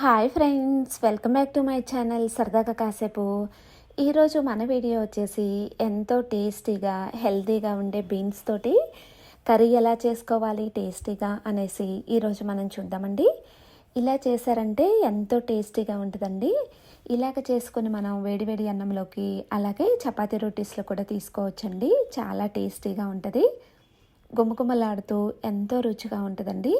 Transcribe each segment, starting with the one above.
Hi friends welcome back to my channel సరదాగా కాసేపు. ఈరోజు మన వీడియో వచ్చేసి ఎంతో టేస్టీగా హెల్తీగా ఉండే బీన్స్ తోటి కర్రీ ఎలా చేసుకోవాలి టేస్టీగా అనేసి ఈరోజు మనం చూద్దామండి. ఇలా చేశారంటే ఎంతో టేస్టీగా ఉంటుందండి. ఇలాగ చేసుకుని మనం వేడివేడి అన్నంలోకి అలాగే చపాతీ రొటీస్లో కూడా తీసుకోవచ్చండి. చాలా టేస్టీగా ఉంటుంది. గుమగుమలాడుతూ ఎంతో రుచిగా ఉంటుందండి.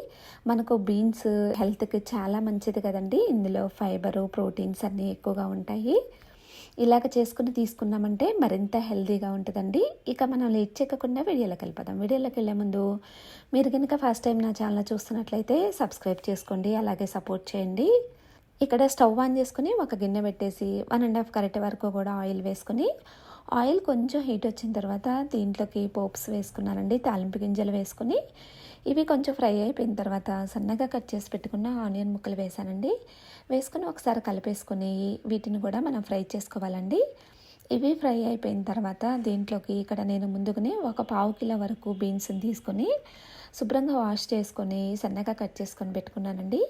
మనకు బీన్స్ హెల్త్కి చాలా మంచిది కదండి. ఇందులో ఫైబరు ప్రోటీన్స్ అన్నీ ఎక్కువగా ఉంటాయి. ఇలాగ చేసుకుని తీసుకున్నామంటే మరింత హెల్దీగా ఉంటుందండి. ఇక మనం లేట్ చెక్కకుండా వీడియోలోకి వెళ్ళిపోదాం. వీడియోలోకి వెళ్ళే ముందు మీరు కనుక ఫస్ట్ టైం నా ఛానల్ చూస్తున్నట్లయితే సబ్స్క్రైబ్ చేసుకోండి. అలాగే సపోర్ట్ చేయండి. ఇక్కడ స్టవ్ ఆన్ చేసుకుని ఒక గిన్నె పెట్టేసి వన్ అండ్ హాఫ్ కరెక్ట్ వరకు కూడా ఆయిల్ వేసుకుని ఆయిల్ కొంచెం హీట్ వచ్చిన తర్వాత దీంట్లోకి పోప్స్ వేసుకున్నానండి తాలింపు గింజలు వేసుకుని. ఇవి కొంచెం ఫ్రై అయిపోయిన తర్వాత సన్నగా కట్ చేసి పెట్టుకున్న ఆనియన్ ముక్కలు వేసానండి వేసుకుని ఒకసారి కలిపేసుకుని వీటిని కూడా మనం ఫ్రై చేసుకోవాలండి. ఇవి ఫ్రై అయిపోయిన తర్వాత దీంట్లోకి ఇక్కడ నేను ముందుగానే ఒక పావు కిలో వరకు బీన్స్ని తీసుకొని శుభ్రంగా వాష్ చేసుకొని సన్నగా కట్ చేసుకొని పెట్టుకున్నానండి.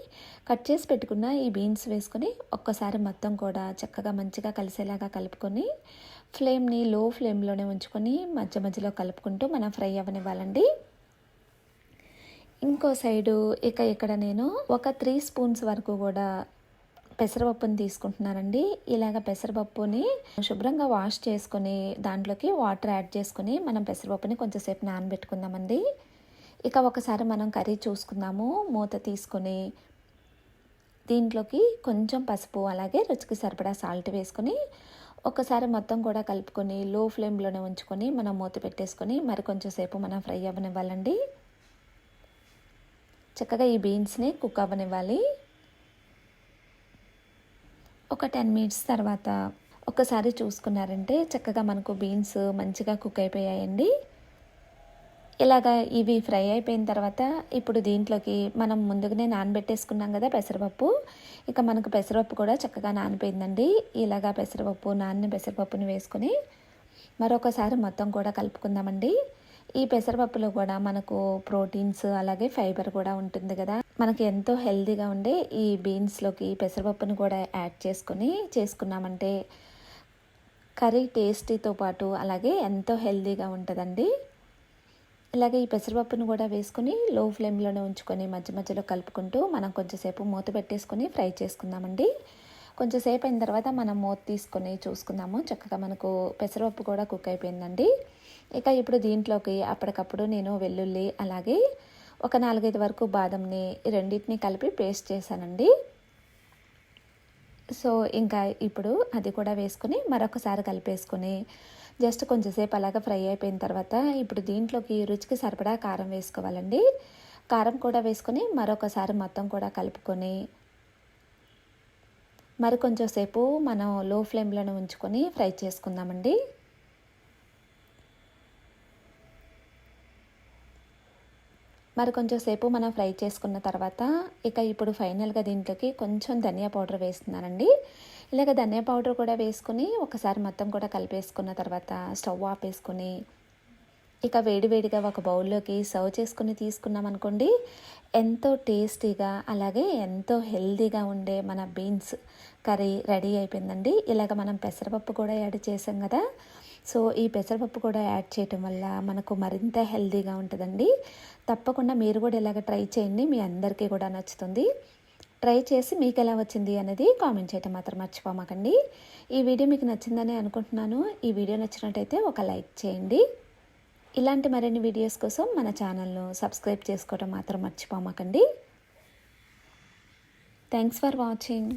కట్ చేసి పెట్టుకున్న ఈ బీన్స్ వేసుకొని ఒక్కసారి మొత్తం కూడా చక్కగా మంచిగా కలిసేలాగా కలుపుకొని ఫ్లేమ్ని లో ఫ్లేమ్లోనే ఉంచుకొని మధ్య మధ్యలో కలుపుకుంటూ మనం ఫ్రై అవ్వనివ్వాలండి. ఇంకో సైడు ఇక ఇక్కడ నేను ఒక త్రీ స్పూన్స్ వరకు కూడా పెసరపప్పుని తీసుకుంటున్నానండి. ఇలాగ పెసరపప్పుని శుభ్రంగా వాష్ చేసుకొని దాంట్లోకి వాటర్ యాడ్ చేసుకొని మనం పెసరపప్పుని కొంచెంసేపు నానబెట్టుకుందామండి. ఇక ఒకసారి మనం కర్రీ చూసుకుందాము. మూత తీసుకొని దీంట్లోకి కొంచెం పసుపు అలాగే రుచికి సరిపడా సాల్ట్ వేసుకొని ఒకసారి మొత్తం కూడా కలుపుకొని లో ఫ్లేమ్లోనే ఉంచుకొని మనం మూత పెట్టేసుకొని మరి కొంచెం సేపు మనం ఫ్రై అవ్వనివ్వాలండి. చక్కగా ఈ బీన్స్ని కుక్ అవ్వనివ్వాలి. ఒక టెన్ మినిట్స్ తర్వాత ఒకసారి చూసుకున్నారంటే చక్కగా మనకు బీన్స్ మంచిగా కుక్ అయిపోయాయండి. ఇలాగా ఇవి ఫ్రై అయిపోయిన తర్వాత ఇప్పుడు దీంట్లోకి మనం ముందుగానే నానబెట్టేసుకున్నాం కదా పెసరపప్పు. ఇక మనకు పెసరపప్పు కూడా చక్కగా నానిపోయిందండి. ఇలాగా పెసరపప్పు నాన్న పెసరపప్పుని వేసుకొని మరొకసారి మొత్తం కూడా కలుపుకుందామండి. ఈ పెసరపప్పులో కూడా మనకు ప్రోటీన్స్ అలాగే ఫైబర్ కూడా ఉంటుంది కదా. మనకి ఎంతో హెల్తీగా ఉండే ఈ బీన్స్లోకి పెసరపప్పును కూడా యాడ్ చేసుకొని చేసుకున్నామంటే కర్రీ టేస్టీతో పాటు అలాగే ఎంతో హెల్తీగా ఉంటుందండి. ఇలాగే ఈ పెసరపప్పును కూడా వేసుకొని లో ఫ్లేమ్లోనే ఉంచుకొని మధ్య మధ్యలో కలుపుకుంటూ మనం కొంచెంసేపు మూత పెట్టేసుకొని ఫ్రై చేసుకుందామండి. కొంచెంసేపు అయిన తర్వాత మనం మూత తీసుకొని చూసుకుందాము. చక్కగా మనకు పెసరపప్పు కూడా కుక్ అయిపోయిందండి. ఇక ఇప్పుడు దీంట్లోకి అప్పటికప్పుడు నేను వెల్లుల్లి అలాగే ఒక నాలుగైదు వరకు బాదంని రెండింటిని కలిపి పేస్ట్ చేశానండి. సో ఇంకా ఇప్పుడు అది కూడా వేసుకొని మరొకసారి కలిపేసుకొని జస్ట్ కొంచెంసేపు అలాగా ఫ్రై అయిపోయిన తర్వాత ఇప్పుడు దీంట్లోకి రుచికి సరిపడా కారం వేసుకోవాలండి. కారం కూడా వేసుకొని మరొకసారి మొత్తం కూడా కలుపుకొని మరి కొంచెం సేపు మనం లో ఫ్లేమ్లోనే ఉంచుకొని ఫ్రై చేసుకుందామండి. మరి కొంచెం సేపు మనం ఫ్రై చేసుకున్న తర్వాత ఇక ఇప్పుడు ఫైనల్గా దీంట్లోకి కొంచెం ధనియా పౌడర్ వేస్తున్నానండి. ఇలాగ ధనియా పౌడర్ కూడా వేసుకుని ఒకసారి మొత్తం కూడా కలిపేసుకున్న తర్వాత స్టవ్ ఆపేసుకొని ఇక వేడివేడిగా ఒక బౌల్లోకి సర్వ్ చేసుకుని తీసుకున్నాం అనుకోండి ఎంతో టేస్టీగా అలాగే ఎంతో హెల్తీగా ఉండే మన బీన్స్ కర్రీ రెడీ అయిపోయిందండి. ఇలాగ మనం పెసరపప్పు కూడా యాడ్ చేసాం కదా సో ఈ పెసరపప్పు కూడా యాడ్ చేయటం వల్ల మనకు మరింత హెల్తీగా ఉంటుందండి. తప్పకుండా మీరు కూడా ఇలాగ ట్రై చేయండి. మీ అందరికీ కూడా నచ్చుతుంది. ట్రై చేసి మీకు ఎలా వచ్చింది అనేది కామెంట్ చేయటం మాత్రం మర్చిపోమాకండి. ఈ వీడియో మీకు నచ్చిందని అనుకుంటున్నాను. ఈ వీడియో నచ్చినట్టయితే ఒక లైక్ చేయండి. ఇలాంటి మరిన్ని వీడియోస్ కోసం మన ఛానల్ను సబ్స్క్రైబ్ చేసుకోవడం మాత్రం మర్చిపోమాకండి. Thanks for watching.